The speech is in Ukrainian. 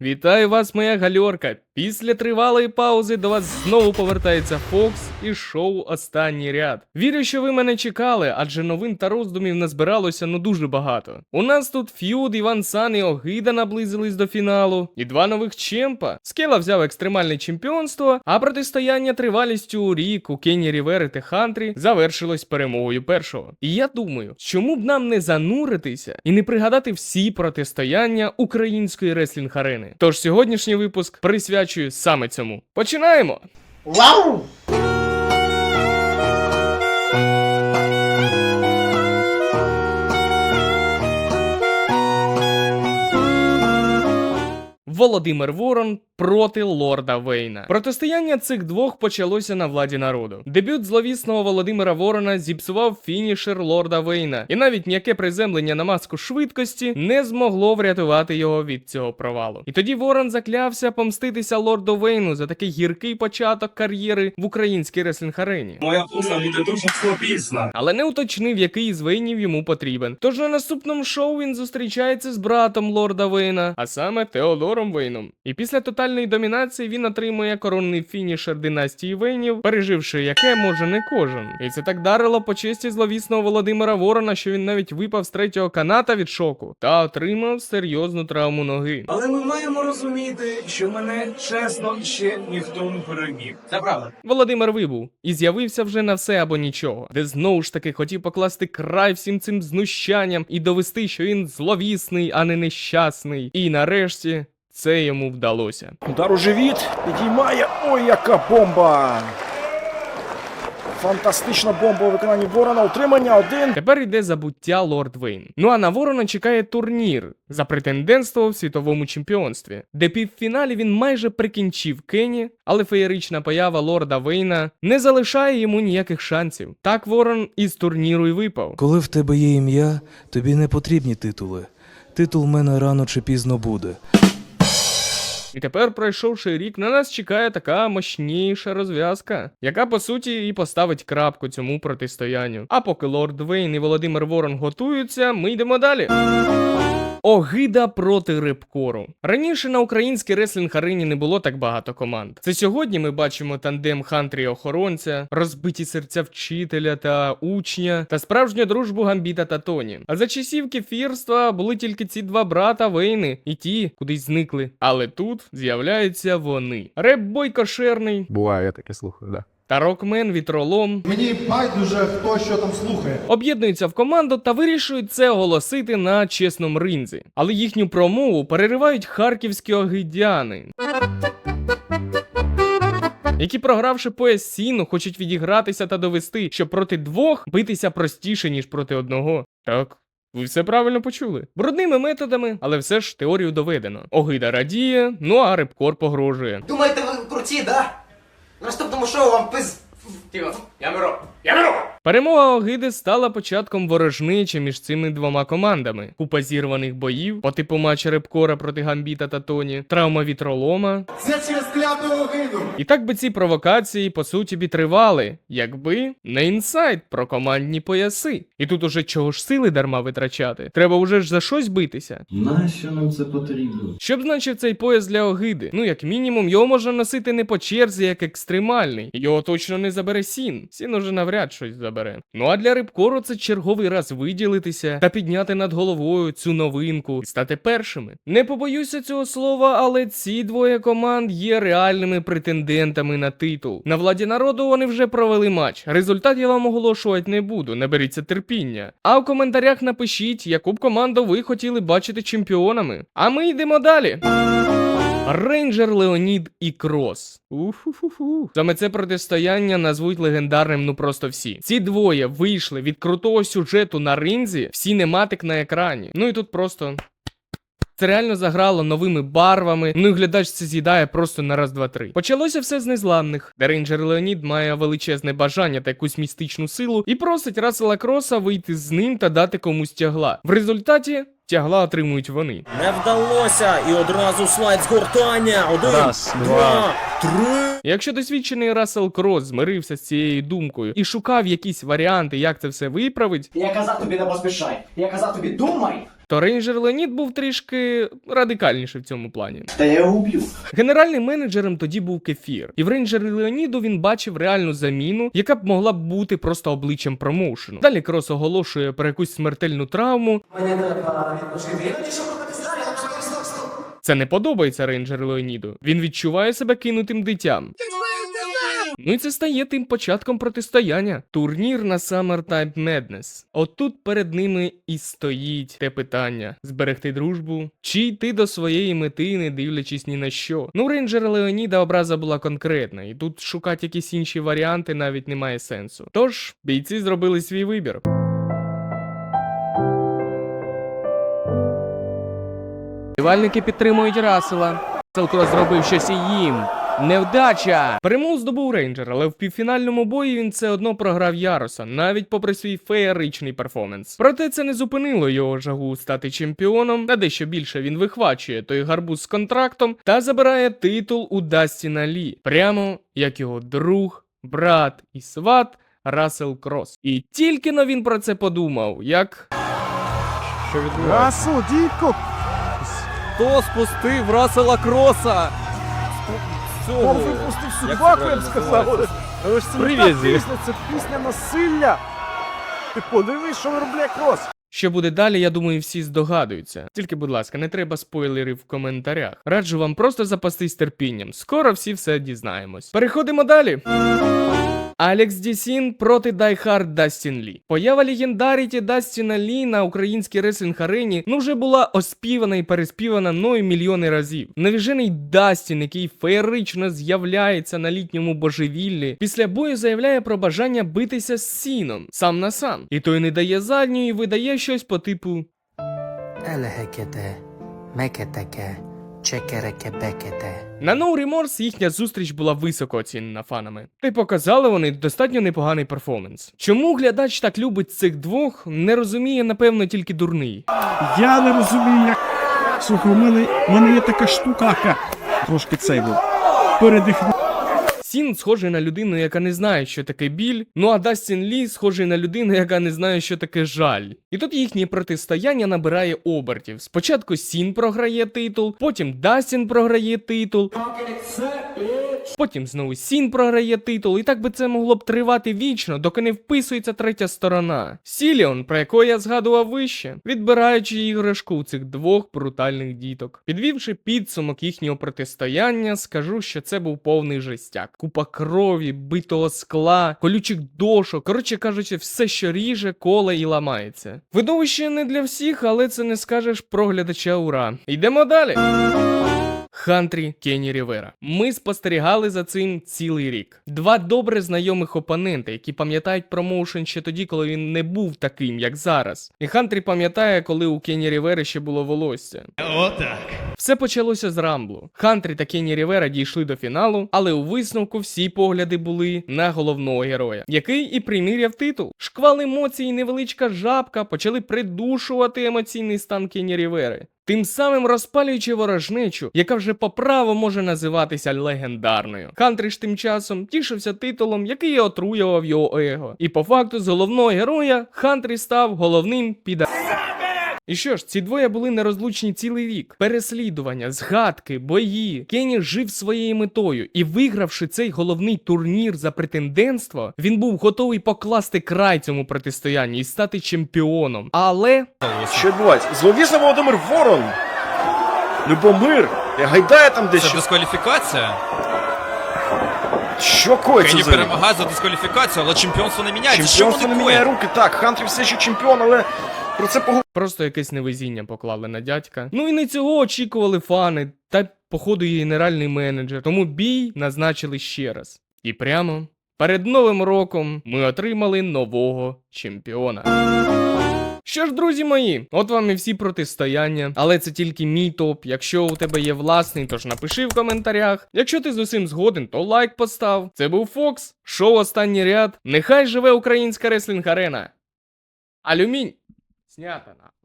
Вітаю вас, моя гальорка. Після тривалої паузи до вас знову повертається Фокс і шоу Останній ряд. Вірю, що ви мене чекали, адже новин та роздумів назбиралося ну дуже багато. У нас тут ф'юд, Іван Сан і Огида наблизились до фіналу, і два нових чемпа. Скела взяв екстремальне чемпіонство, а протистояння тривалістю у рік у Кені Рівери та Хантрі завершилось перемогою першого. І я думаю, чому б нам не зануритися і не пригадати всі протистояння української реслінг арени. Тож сьогоднішній випуск присвячую саме цьому. Починаємо! Вау! Володимир Ворон проти лорда Вейна. Протистояння цих двох почалося на владі народу. Дебют зловісного Володимира Ворона зіпсував фінішер лорда Вейна, і навіть м'яке приземлення на маску швидкості не змогло врятувати його від цього провалу. І тоді Ворон заклявся помститися лорду Вейну за такий гіркий початок кар'єри в українській реслінг арені. Моя пуса буде дуже слабісна. Але не уточнив, який із Вейнів йому потрібен. Тож на наступному шоу він зустрічається з братом лорда Вейна, а саме Теодором Вейном. І після тотальної домінації він отримує коронний фінішер династії Вейнів, переживши яке може не кожен. І це так дарило по честі зловісного Володимира Ворона, що він навіть випав з третього каната від шоку та отримав серйозну травму ноги. Але ми маємо розуміти, що мене чесно ще ніхто не переміг. Це правда. Володимир вибув і з'явився вже на все або нічого, де знову ж таки хотів покласти край всім цим знущанням і довести, що він зловісний, а не нещасний. І нарешті це йому вдалося. Удар у живіт підіймає. Ой, яка бомба! Фантастична бомба у виконанні Ворона. Утримання один. Тепер йде забуття Лорд Вейн. Ну а на Ворона чекає турнір за претендентство в світовому чемпіонстві, де півфіналі він майже прикінчив Кені, але феєрична поява Лорда Вейна не залишає йому ніяких шансів. Так Ворон із турніру й випав. Коли в тебе є ім'я, тобі не потрібні титули. Титул в мене рано чи пізно буде. І тепер, пройшовши рік, на нас чекає така мощніша розв'язка, яка по суті і поставить крапку цьому протистоянню. А поки лорд Вейн і Володимир Ворон готуються, ми йдемо далі. Огида проти рибкору. Раніше на українській реслінг арені не було так багато команд. Це сьогодні ми бачимо тандем Хантрі охоронця, розбиті серця вчителя та учня, та справжню дружбу Гамбіта та Тоні. А за часів кефірства були тільки ці два брата Вейни, і ті кудись зникли. Але тут з'являються вони. Реп-бой кошерний Буває, я таке слухаю, да. Та рокмен вітролом. Мені байдуже, хто що там слухає. Об'єднуються в команду та вирішують це оголосити на чесному ринзі. Але їхню промову переривають харківські огидяни. Які, програвши пояс сіну, хочуть відігратися та довести, що проти двох битися простіше, ніж проти одного. Так. Ви все правильно почули. Брудними методами, але все ж теорію доведено. Огида радіє, ну а рибкор погрожує. Думаєте, ви круті, да? Наступному шоу вам пиз... Тихо, я миро. Я беру! Перемога Огиди стала початком ворожнечі між цими двома командами. Купа зірваних боїв по типу матча Репкора проти Гамбіта та Тоні, травма вітролома. Це через кляту огиду. І так би ці провокації по суті б і тривали, якби не інсайт про командні пояси. І тут уже чого ж сили дарма витрачати. Треба уже ж за щось битися. Нащо нам це потрібно? Що б значив цей пояс для огиди? Ну, як мінімум, його можна носити не по черзі, як екстремальний. Його точно не забере сін. Сін уже навряд щось забере. Ну а для рибкору це черговий раз виділитися та підняти над головою цю новинку і стати першими. Не побоюся цього слова, але ці двоє команд є реальними претендентами на титул. На владі народу вони вже провели матч. Результат я вам оголошувати не буду, наберіться терпіння. А в коментарях напишіть, яку б команду ви хотіли бачити чемпіонами. А ми йдемо далі. Рейнджер Леонід і Крос. Уфу-фу-фу. Саме це протистояння назвуть легендарним, ну просто всі. Ці двоє вийшли від крутого сюжету на ринзі, всі нематик на екрані. Ну і тут просто. Це реально заграло новими барвами, ну і глядач це з'їдає просто на раз, два, три. Почалося все з незламних, де рейнджер Леонід має величезне бажання та якусь містичну силу і просить Расела Кроса вийти з ним та дати комусь тягла. В результаті тягла отримують вони. Не вдалося, і одразу слайд згортання. Один, Раз, два, три. Якщо досвідчений Рассел Крос змирився з цією думкою і шукав якісь варіанти, як це все виправить, Я казав тобі не поспішай. Я казав тобі думай, то рейнджер Леонід був трішки радикальніший в цьому плані. Та я його уб'ю. Генеральним менеджером тоді був кефір, і в рейнджері Леоніду він бачив реальну заміну, яка б могла б бути просто обличчям промоушену. Далі Крос оголошує про якусь смертельну травму. Це не подобається рейнджеру Леоніду. Він відчуває себе кинутим дитям. Ну і це стає тим початком протистояння. Турнір на Summertime Madness. Отут перед ними і стоїть те питання: зберегти дружбу чи йти до своєї мети, не дивлячись ні на що. Ну, рейнджера Леоніда образа була конкретна, і тут шукати якісь інші варіанти навіть немає сенсу. Тож бійці зробили свій вибір. Вболівальники підтримують Расела. Селкро зробив щось і їм. Невдача! Перемогу здобув рейнджер, але в півфінальному бої він все одно програв Яроса, навіть попри свій феєричний перформанс. Проте це не зупинило його жагу стати чемпіоном. На дещо більше він вихвачує той гарбуз з контрактом та забирає титул у Дастіна Лі, прямо як його друг, брат і сват Рассел Крос. І тільки но він про це подумав, як. Що відбувається? Расу, дідько! Хто спустив Расела Кроса? Он випустив собаку, я б сказав. Але ж це не та пісня, це пісня насилля. Ти подивись, що виробляє крос. Що буде далі, я думаю, всі здогадуються. Тільки, будь ласка, не треба спойлерів в коментарях. Раджу вам просто запастись терпінням. Скоро всі все дізнаємось. Переходимо далі. Алекс Дісін проти Дайхард Дастін Лі. Поява легендаріті Дастіна Лі на українській реслінг арені ну вже була оспівана і переспівана мною мільйони разів. Навіжений Дастін, який феєрично з'являється на літньому божевіллі, після бою заявляє про бажання битися з сіном сам на сам. І той не дає задньої видає щось по типу Елегекете, мекетеке, чекерекебекете. На No Remorse їхня зустріч була високо оцінена фанами. Та й показали вони достатньо непоганий перформанс. Чому глядач так любить цих двох, не розуміє, напевно, тільки дурний. Я не розумію, як. Слухай, у мене, у мене є така штукака. Трошки цей був. Передихну. Сін схожий на людину, яка не знає, що таке біль. Ну а Дастін Лі схожий на людину, яка не знає, що таке жаль. І тут їхнє протистояння набирає обертів. Спочатку Сін програє титул, потім Дастін програє титул. Потім знову Сін програє титул, і так би це могло б тривати вічно, доки не вписується третя сторона. Сіліон, про якого я згадував вище, відбираючи іграшку у цих двох брутальних діток. Підвівши підсумок їхнього протистояння, скажу, що це був повний жестяк. Купа крові, битого скла, колючих дошок. Коротше кажучи, все, що ріже, коле і ламається. Видовище не для всіх, але це не скажеш про глядача ура. Йдемо далі. Хантрі Кенні Рівера. Ми спостерігали за цим цілий рік. Два добре знайомих опонента, які пам'ятають промоушен ще тоді, коли він не був таким, як зараз. І Хантрі пам'ятає, коли у Кенні Рівери ще було волосся. Отак. Все почалося з Рамблу. Хантрі та Кенні Рівера дійшли до фіналу, але у висновку всі погляди були на головного героя, який і приміряв титул. Шквал емоцій і невеличка жабка почали придушувати емоційний стан Кенні Рівери. Тим самим розпалюючи ворожнечу, яка вже по праву може називатися легендарною. хантріш. тим часом тішився титулом, який отруював його его. І по факту з головного героя Хантрі став головним піда. І що ж, ці двоє були нерозлучні цілий рік. Переслідування, згадки, бої. Кенні жив своєю метою, і вигравши цей головний турнір за претендентство, він був готовий покласти край цьому протистоянні і стати чемпіоном. Але Що відбувається? Зловісний Володимир Ворон! Любомир! Я гайдає там Це дискваліфікація. Що коїться взагалі? перемагає за дискваліфікацію, але чемпіонство не міняється. Чемпіонство не міняє руки. Так, Хантрі все ще чемпіон, але про це поговоримо. Просто якесь невезіння поклали на дядька. Ну і не цього очікували фани, та походу і генеральний менеджер. Тому бій назначили ще раз. І прямо перед новим роком ми отримали нового чемпіона. Що ж, друзі мої, от вам і всі протистояння, але це тільки мій топ. Якщо у тебе є власний, тож напиши в коментарях. Якщо ти з усім згоден, то лайк постав. Це був Фокс, шоу Останній ряд. Нехай живе українська реслінг арена. Алюмінь! Снято на.